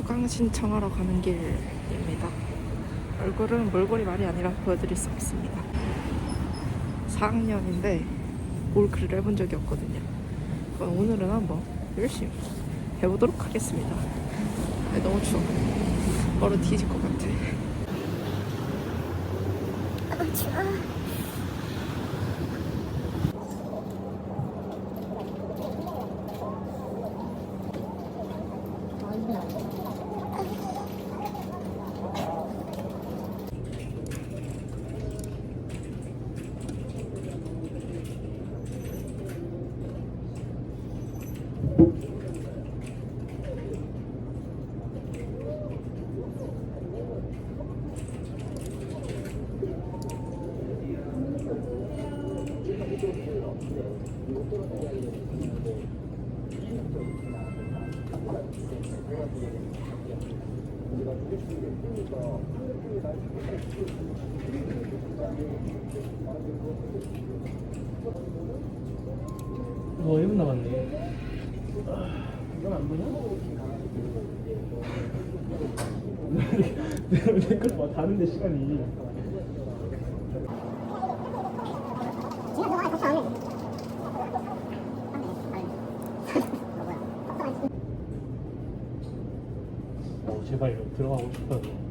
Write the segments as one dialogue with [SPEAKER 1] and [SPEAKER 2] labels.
[SPEAKER 1] 수강 신청하러 가는 길입니다. 얼굴은 몰골이 말이 아니라 보여드릴 수 없습니다. 4학년인데 올크를 해본 적이 없거든요. 오늘은 한번 열심히 해보도록 하겠습니다. 너무 추워. 얼어 뒤질 것 같아.
[SPEAKER 2] 어, 추워.
[SPEAKER 3] 뭐 1분 남았네. 아, 안 보냐? 내가 내걸 봐, 다른데 시간이. 어, 제발 들어가고 싶어요.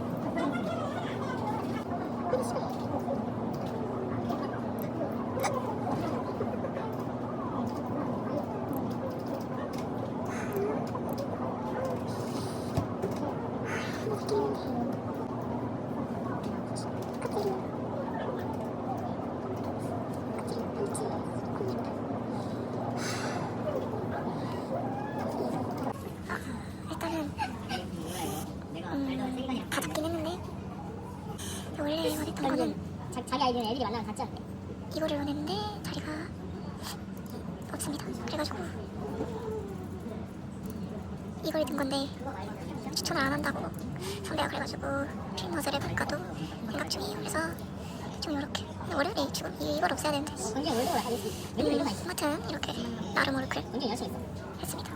[SPEAKER 2] 일단은 음, 다 잡긴 했는데 원래 원했던 거는
[SPEAKER 4] 자, 자기 아이디는 애들이 만나면 같지 않대.
[SPEAKER 2] 이거를 원했는데 자리가 없습니다. 그래가지고 이걸 든 건데 추천을 안 한다고 선배가 그래가지고 필머즈를 해볼까도 생각 중이에요. 그래서 좀 이렇게 월요일에 지금 이걸 없애야 되는데
[SPEAKER 4] 언제 월드가 아니, 몇 일만 있어.
[SPEAKER 2] 아무튼 이렇게 나름 오르클
[SPEAKER 4] 언제 여섯 있어.
[SPEAKER 2] 했습니다.